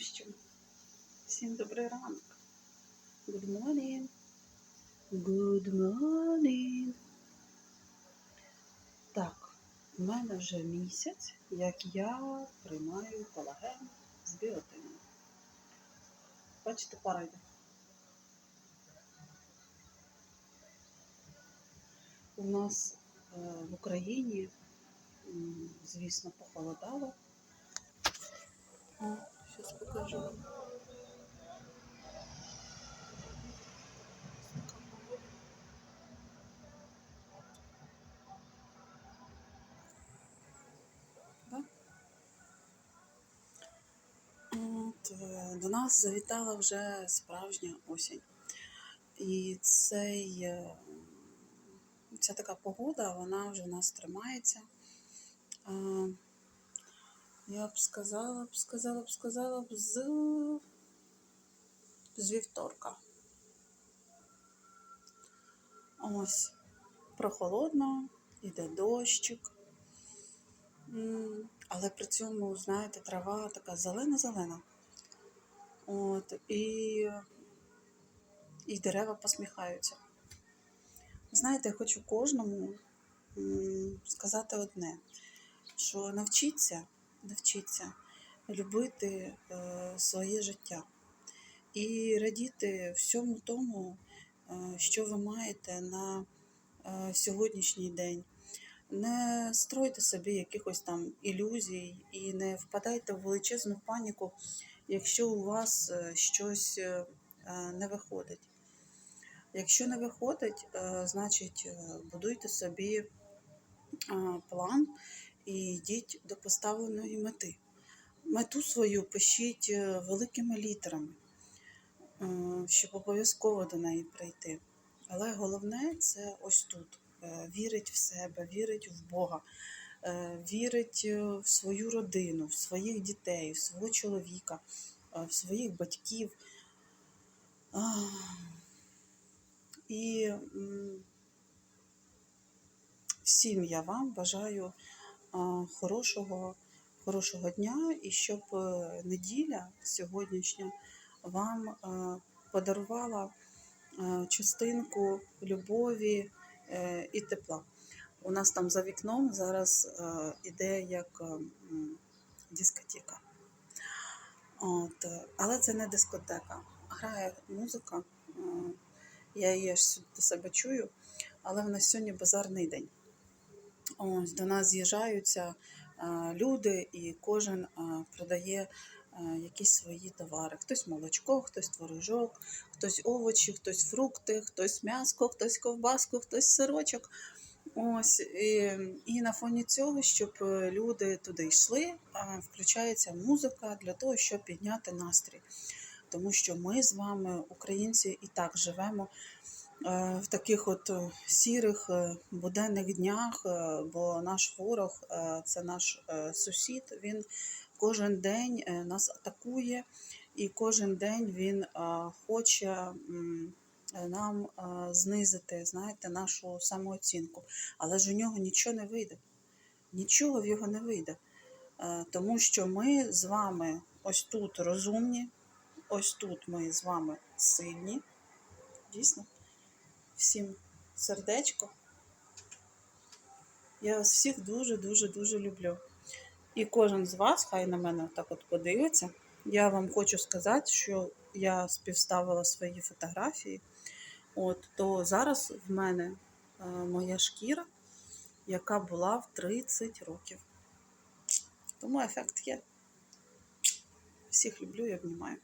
що, всім добрий ранок. Good morning. Good morning. Так, у мене вже місяць, як я приймаю колаген з біотином. Бачите, пара йде. У нас е, в Україні, звісно, похолодало. Сейчас покажу е, до нас завітала вже справжня осінь. І цей, е, ця така погода, вона вже в нас тримається. Я б сказала, б сказала, б сказала б з, з вівторка. Ось, прохолодно, іде дощик. Але при цьому, знаєте, трава така зелена-зелена. От, і, і дерева посміхаються. Знаєте, я хочу кожному сказати одне, що навчіться, навчіться любити е, своє життя і радіти всьому тому, е, що ви маєте на е, сьогоднішній день. Не стройте собі якихось там ілюзій і не впадайте в величезну паніку, якщо у вас щось не виходить. Якщо не виходить, значить будуйте собі план і йдіть до поставленої мети. Мету свою пишіть е, великими літерами, е, щоб обов'язково до неї прийти. Але головне це ось тут. Е, Вірить в себе, вірить в Бога, вірить в свою родину, в своїх дітей, в свого чоловіка, в своїх батьків. І всім я вам бажаю хорошого, хорошого дня і щоб е, неділя сьогоднішня вам е, подарувала е, частинку любові і тепла. У нас там за вікном зараз іде як дискотека. От, але це не дискотека. Грає музика. Я її аж до себе чую, але в нас сьогодні базарний день. Ось до нас з'їжджаються люди, і кожен продає якісь свої товари. Хтось молочко, хтось творожок, хтось овочі, хтось фрукти, хтось м'яско, хтось ковбаску, хтось сирочок. Ось і, і на фоні цього, щоб е, люди туди йшли, включається музика для того, щоб підняти настрій. Тому що ми з вами, українці, і так живемо в таких от е, сірих е, буденних днях, е, бо наш ворог е, це наш е, сусід. Він кожен день е, нас атакує, і кожен день він е, хоче е, нам е, знизити, знаєте, нашу самооцінку. Але ж у нього нічого не вийде. Нічого в його не вийде. Е, Тому що ми з вами ось тут розумні, ось тут ми з вами сильні. Дійсно. Всім сердечко. Я вас всіх дуже-дуже дуже люблю. І кожен з вас, хай на мене так от подивиться. Я вам хочу сказати, що я співставила свої фотографії. От, то зараз в мене е, моя шкіра, яка була в 30 років. Тому ефект є. Всіх люблю і обнімаю.